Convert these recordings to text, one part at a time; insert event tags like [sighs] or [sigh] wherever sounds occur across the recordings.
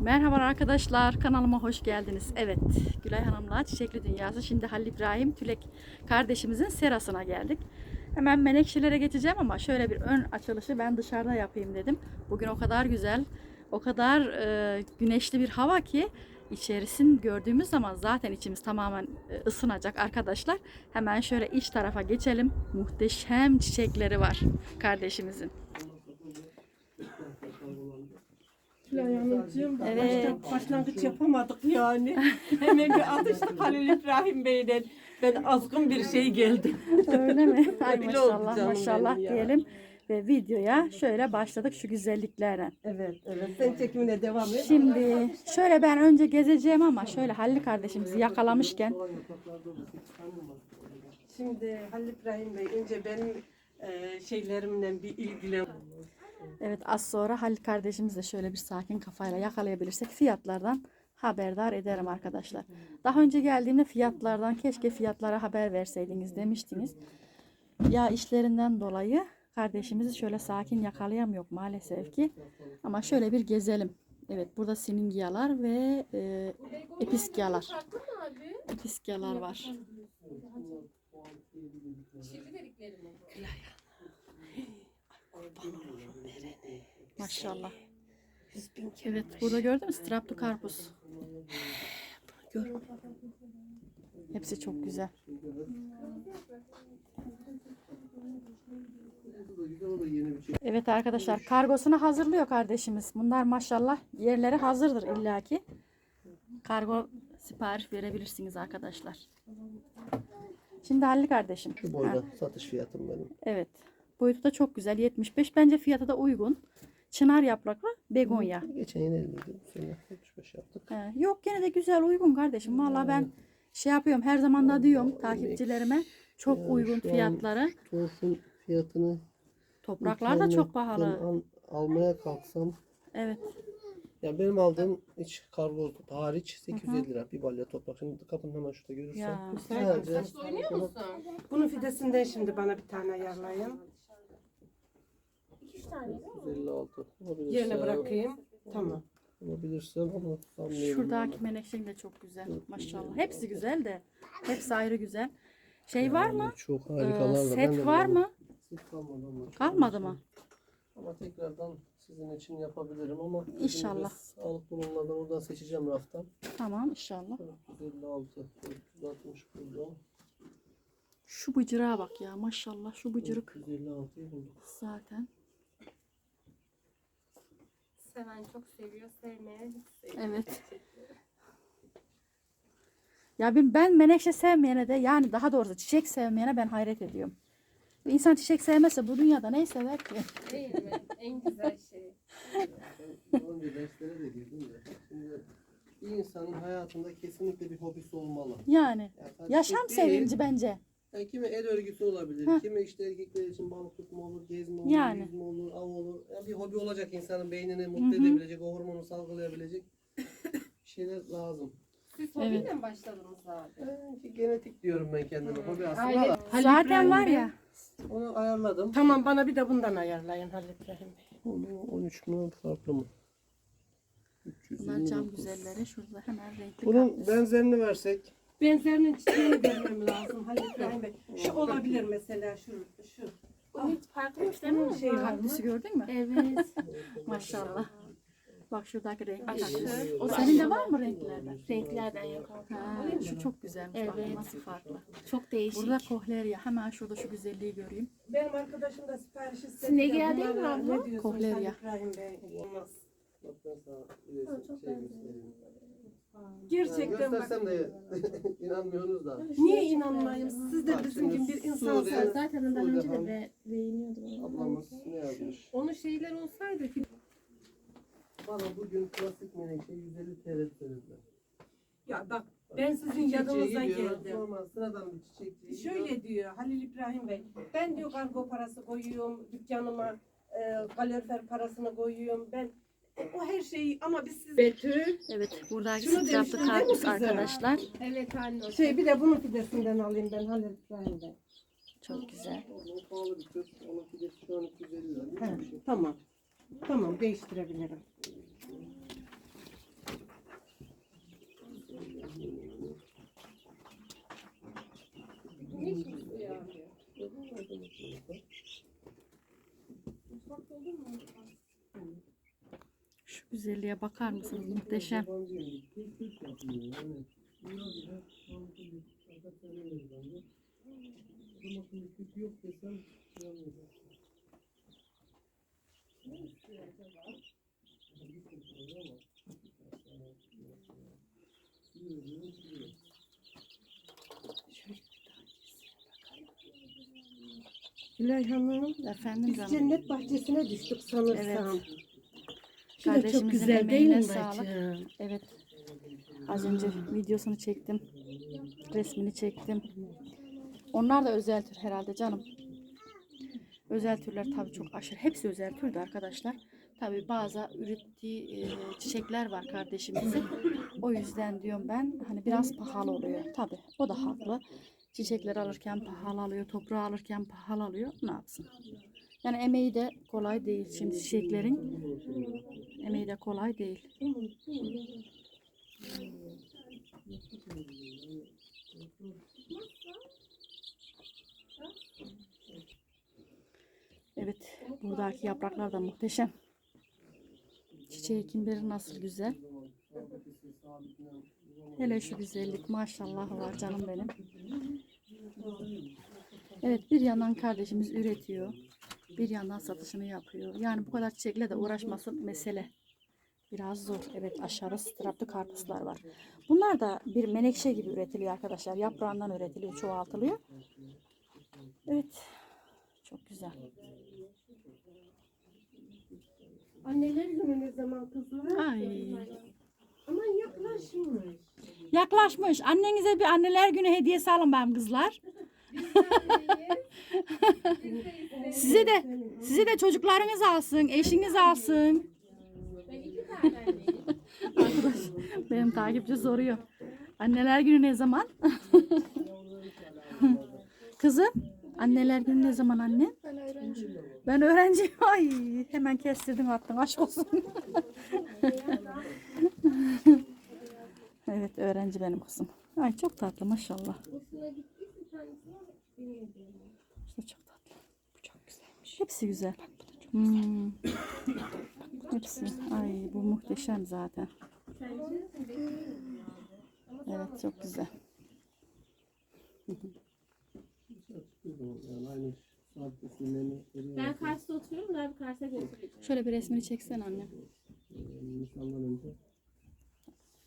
Merhaba arkadaşlar, kanalıma hoş geldiniz. Evet, Gülay Hanım'la Çiçekli Dünyası. Şimdi Halil İbrahim Tülek kardeşimizin serasına geldik. Hemen menekşelere geçeceğim ama şöyle bir ön açılışı ben dışarıda yapayım dedim. Bugün o kadar güzel, o kadar e, güneşli bir hava ki içerisini gördüğümüz zaman zaten içimiz tamamen e, ısınacak arkadaşlar. Hemen şöyle iç tarafa geçelim. Muhteşem çiçekleri var kardeşimizin. Tülay Hanımcığım, Evet. başta başlangıç yapamadık yani. [laughs] Hemen bir atıştık Halil İbrahim Bey'den. Ben azgın bir şey geldim. Öyle mi? [laughs] Ay Öyle maşallah maşallah diyelim. Ve videoya şöyle başladık şu güzelliklerden. Evet, evet. Sen çekimine devam et. Şimdi şöyle ben önce gezeceğim ama şöyle Halil kardeşimizi yakalamışken Şimdi Halil İbrahim Bey, önce benim e, şeylerimle bir ilgilen. Evet az sonra Halil kardeşimizi de şöyle bir sakin kafayla yakalayabilirsek fiyatlardan haberdar ederim arkadaşlar. Daha önce geldiğimde fiyatlardan keşke fiyatlara haber verseydiniz demiştiniz. Ya işlerinden dolayı kardeşimizi şöyle sakin yakalayamıyor maalesef ki. Ama şöyle bir gezelim. Evet burada siningyalar ve e, episkyalar. Episkyalar var. Maşallah. Evet burada gördün mü straplı karpuz. [sighs] Hepsi çok güzel. Evet arkadaşlar kargosunu hazırlıyor kardeşimiz. Bunlar maşallah yerleri hazırdır illaki. Kargo sipariş verebilirsiniz arkadaşlar. Şimdi Halil kardeşim. Şu boyda satış fiyatım benim. Evet. Boyutu da çok güzel. 75. Bence fiyatı da uygun. Çınar yapraklı begonya. Geçen yine 50'ydi. Bu sene 75 yaptık. He, yok gene de güzel uygun kardeşim. Vallahi ben şey yapıyorum her zaman da diyorum takipçilerime çok Yani uygun şu an- fiyatları. Torfun fiyatını Topraklar da çok internetten pahalı. al- almaya kalksam Evet. ya benim aldığım iç kargo hariç 850 lira bir balya toprak. Şimdi kapının hemen şurada görürsen. Ya. Sadece Bunun fidesinden şimdi bana bir tane ayarlayın. 156. Olabilirse, Yerine bırakayım. Tamam. Olabilirse ama sanmıyorum. Şuradaki menekşen de çok güzel. Maşallah. Hepsi güzel de. Hepsi ayrı güzel. Şey var mı? Çok Ee, harikalar de set var mı? Set kalmadı ama. Kalmadı mı? Ama tekrardan sizin için yapabilirim ama İnşallah. Sağlık bulunmadan oradan seçeceğim raftan. Tamam inşallah. 456, 460 buldum. Şu bıcırığa bak ya maşallah şu bıcırık 456'yı bulduk. zaten. Seven çok seviyor, sevmeyen hiç sevmiyor. Evet. [laughs] Ya ben, ben menekşe sevmeyene de yani daha doğrusu çiçek sevmeyene ben hayret ediyorum. İnsan çiçek sevmezse bu dünyada neyi sever ki? Değil mi? En güzel şey. Daha önce derslere de girdim de. Şimdi bir insanın hayatında kesinlikle bir hobisi olmalı. Yani Yani yaşam sevinci bence. Yani kimi el örgüsü olabilir, Heh. kimi işte erkekler için balık tutma olur, gezme olur, Yani. yüzme olur, av olur. Yani bir hobi olacak insanın beynini mutlu Hı hı. edebilecek, o hormonu salgılayabilecek bir [laughs] şeyler lazım. Siz hobiyle mi başladınız abi? Ee, genetik diyorum ben kendime. Hobi aslında Aile- da. Halil Zaten İbrahim var Bey, ya. Onu ayarladım. Tamam bana bir de bundan ayarlayın Halil İbrahim Bey. Onu 13 mü farklı mı? Bunlar cam 329. güzelleri. Şurada hemen renkli Bunun kaktüs. benzerini versek Benzerinin çiçeğini görmem lazım Halil İbrahim Bey. Şu olabilir mesela şu. şu. Bu hiç farklıymış değil mi? Şey var? Kaktüsü gördün mü? Evet. [laughs] Maşallah. Bak şuradaki renkli Aşırı. O da Senin de var mı renklerden? Renklerden yok. Ha, şu çok güzelmiş. Bak Evet. nasıl farklı. Çok değişik. Burada kohlerya. Hemen şurada şu güzelliği göreyim. Benim arkadaşım da sipariş istedi. Sineği de değil mi bunlara abla? Ne diyorsunuz Kohlerya. Halil İbrahim Bey? Olmaz. bir şey göstereyim. Gerçekten bak. göstersem de [laughs] inanmıyorsunuz da. Niye inanmayayım? Siz de Bak bizim şimdi gibi bir Suudi- insansınız. Zaten ondan önce Han- de be beğeniyordum. Ablamız ne yazmış? Onun şeyler olsaydı ki Bana bugün klasik menekşe 150 TL söylediler. Ya bak ben sizin yanınıza geldim. Normal sıradan bir gidiyor. Şöyle diyor Halil İbrahim Bey. Ben diyor kargo parası koyuyorum dükkanıma. E, kalorifer parasını koyuyorum. Ben e, o her şeyi ama biz siz... Betül. Evet buradaki Şunu sıtraplı arkadaşlar. Evet anne. Şey bir de bunu pidesinden alayım ben Halil İbrahim'den. Çok güzel. Onun pahalı bir kız. Onun fidesi şu an 250 lira. Tamam. Tamam değiştirebilirim. Oldu mu? Güzelliğe bakar mısınız? Muhteşem. Gülay Hanım, Efendim biz canım. cennet bahçesine düştük sanırsam. Evet. Şu da çok güzel değil mi sağlık. bacım? Evet. Az önce videosunu çektim. Resmini çektim. Onlar da özel tür herhalde canım. Özel türler tabii çok aşırı. Hepsi özel türdü arkadaşlar. Tabii bazı ürettiği e, çiçekler var kardeşimizin. O yüzden diyorum ben hani biraz pahalı oluyor. Tabii o da haklı. Çiçekler alırken pahalı alıyor, toprağı alırken pahalı alıyor. Ne yapsın? Yani emeği de kolay değil. Şimdi çiçeklerin emeği de kolay değil. Evet, buradaki yapraklar da muhteşem. Çiçeği kim nasıl güzel. Hele şu güzellik maşallah var canım benim. Evet bir yandan kardeşimiz üretiyor. Bir yandan satışını yapıyor. Yani bu kadar çiçekle de uğraşması mesele. Biraz zor. Evet aşağıda straplı karpuzlar var. Bunlar da bir menekşe gibi üretiliyor arkadaşlar. Yaprağından üretiliyor, çoğaltılıyor. Evet. Çok güzel. Anneler günü ne zaman kızlar? Ay. Aman yaklaşmış. Yaklaşmış. Annenize bir anneler günü hediyesi alın benim kızlar. Size de size de çocuklarınız alsın, eşiniz alsın. Ben iki tane anneyim. Arkadaş benim takipçi soruyor. Anneler günü ne zaman? [laughs] Kızım, anneler günü ne zaman anne? Ben öğrenciyim. Ben öğrenciyim. [laughs] Ay hemen kestirdin attın aşk olsun. [laughs] evet öğrenci benim kızım. Ay çok tatlı maşallah. Üstüne gittiyse kendisine bilmiyorum. İşte çok tatlı. Bu çok güzelmiş. Hepsi güzel. Hmm. Hepsi. Ay bu muhteşem zaten. Evet çok güzel. Ben Kars'ta oturuyorum da bir Kars'a götüreceğim. Şöyle bir resmini çeksen anne. Nisan'dan önce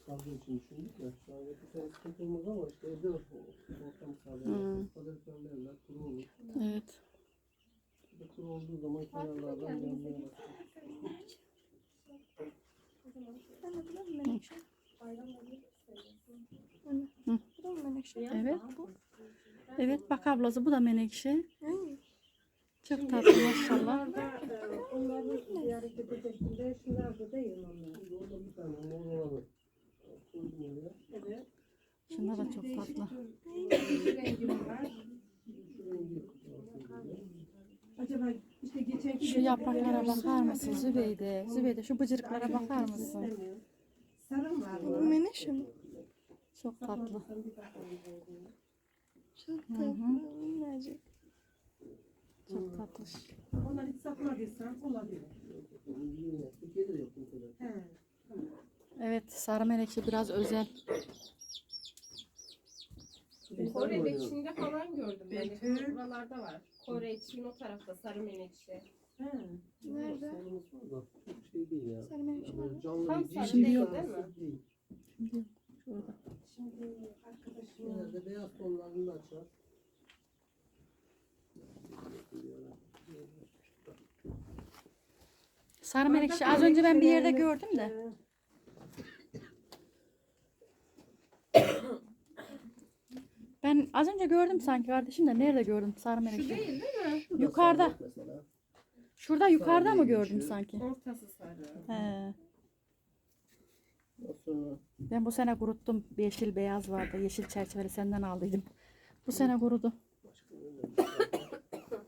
kavga için düşündük ya. Şu an yapacağız sıkıntı olmaz ama işte evde ortam sağlıyor. Hmm. Evet. Kuru olduğu zaman kenarlardan yanmaya başlıyor. Evet. Evet bak ablası bu da menekşe. Çok tatlı maşallah. E, onları ziyaret edecektim de şunlar da değil onlar. Orada bir tane mor olanı koydum oraya. Evet. Şunlar da çok tatlı. Bir rengim var. Şu rengi Acaba işte geçenki Şu yapraklara bakar mısın Zübeyde? Zübeyde şu bıcırıklara bakar mısın? Sarım var mı? Menekşe mi? Çok tatlı. Çok tatlı. Minnacık. Çok tatlı. Onlar hiç satmadıysan olabilir. bu. He. Evet sarı menekşe biraz özel. Kore'de, Çin'de falan gördüm ben. de. Betül. Buralarda var. Kore, Çin o tarafta sarı menekşe. He. Nerede? Sorunumuz var da çok şey değil ya. Sarı menekşe var. Canlı Tam sarı değil, sarısı değil mi? değil. Şurada. Şimdi arkadaşım beyaz tonlarını da açar. Sarı menekşe az önce ben bir yerde gördüm de. Ben az önce gördüm sanki kardeşim de nerede gördüm sarı Şu menekşe? değil değil mi? Şurada Yukarıda. sarı Mesela. Şurada yukarıda mı gördüm menekşe. sanki? Ortası sarı. He. Ben bu sene kuruttum. Yeşil beyaz vardı. Yeşil çerçeveli senden aldıydım. Bu sene kurudu. başka var?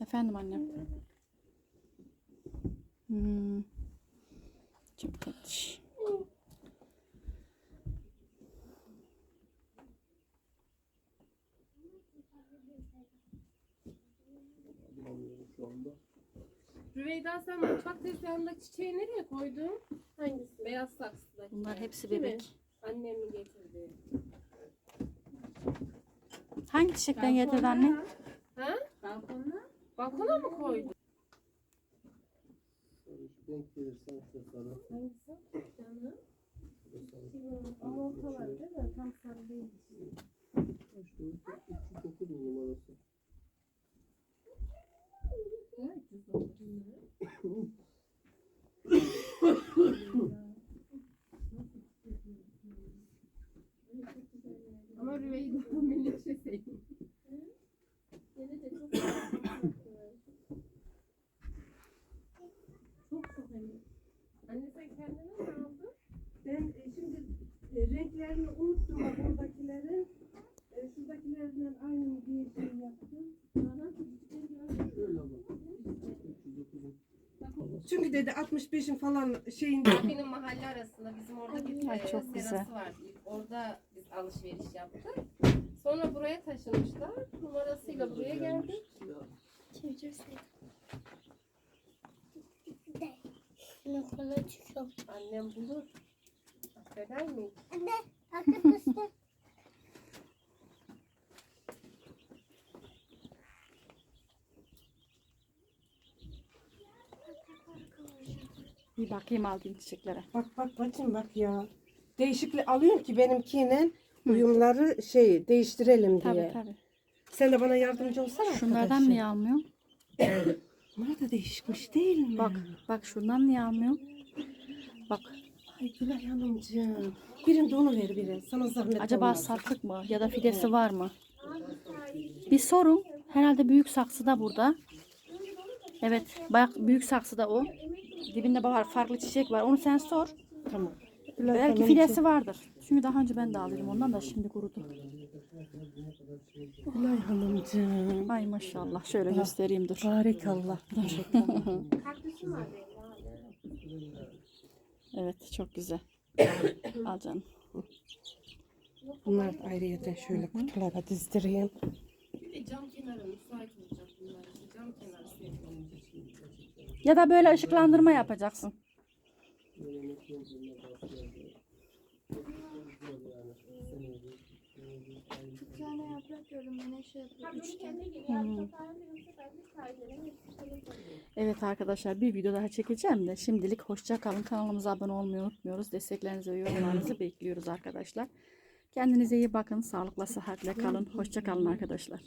Efendim annem. Hmm. Çok tatlış. Tezgahındaki çiçeği nereye koydun? Hangisi? Beyaz saksıdaki. Bunlar hepsi Değil mi? bebek. Annem mi getirdi? Hangi çiçekten getirdin anne? Ha? Balkona. Balkona mı koydun? Denk gelirsen şu sarı. Hangisi? Canım. Ama ortalar değil mi? Tam sarı değil. İşte 309 numarası. Ama Rüveyda Melekşe sevdim. Yine de çok güzel. Çok çok hani. Anne sen kendine mi aldın? Ben e, şimdi e, renklerini unuttum bak buradakilerin. E, şuradakilerden aynı bir şey yaptım. Şöyle ama. 309'un. Dedi 65'in falan şeyinde Benim mahalle arasında bizim orada bir Ay, e, çok güzel. serası vardı. İlk Orada biz alışveriş yaptık. Sonra buraya taşınmışlar. Numarasıyla buraya geldik. Kolay çıkıyorum. Annem bulur. Affeder mi? Bir bakayım aldığın çiçeklere. bak bak bacım bak ya. Değişiklik alıyorum ki benimkine uyumları şey değiştirelim diye. Tabii tabii. Sen de bana yardımcı olsana Şunlardan niye almıyorsun? [coughs] Bunlar da değişikmiş değil mi? Bak bak şundan niye almıyorsun? Bak Ay Gülay Hanımcığım. Birinde onu ver biri. Sana zahmet acaba olmaz. satlık mı ya da fidesi var mı? Bir sorun. Herhalde büyük saksıda burada. Evet, bak büyük saksıda o. Dibinde var farklı çiçek var. Onu sen sor. Tamam. Belki fidesi vardır. Çünkü daha önce ben de aldım ondan da şimdi kurudu. Gülay Hanımcığım. Ay maşallah. Şöyle göstereyim dur. Var benim. Evet çok güzel. Al canım. Bunlar da ayrıyeten şöyle kutulara dizdireyim. Bir de cam kenarı müsait olacak bunlar için. Cam kenarı seviyorum. Ya da böyle ışıklandırma yapacaksın. Evet arkadaşlar bir video daha çekeceğim de şimdilik hoşça kalın. Kanalımıza abone olmayı unutmuyoruz. Desteklerinizi ve yorumlarınızı bekliyoruz arkadaşlar. Kendinize iyi bakın. Sağlıkla, sıhhatle kalın. Hoşça kalın arkadaşlar.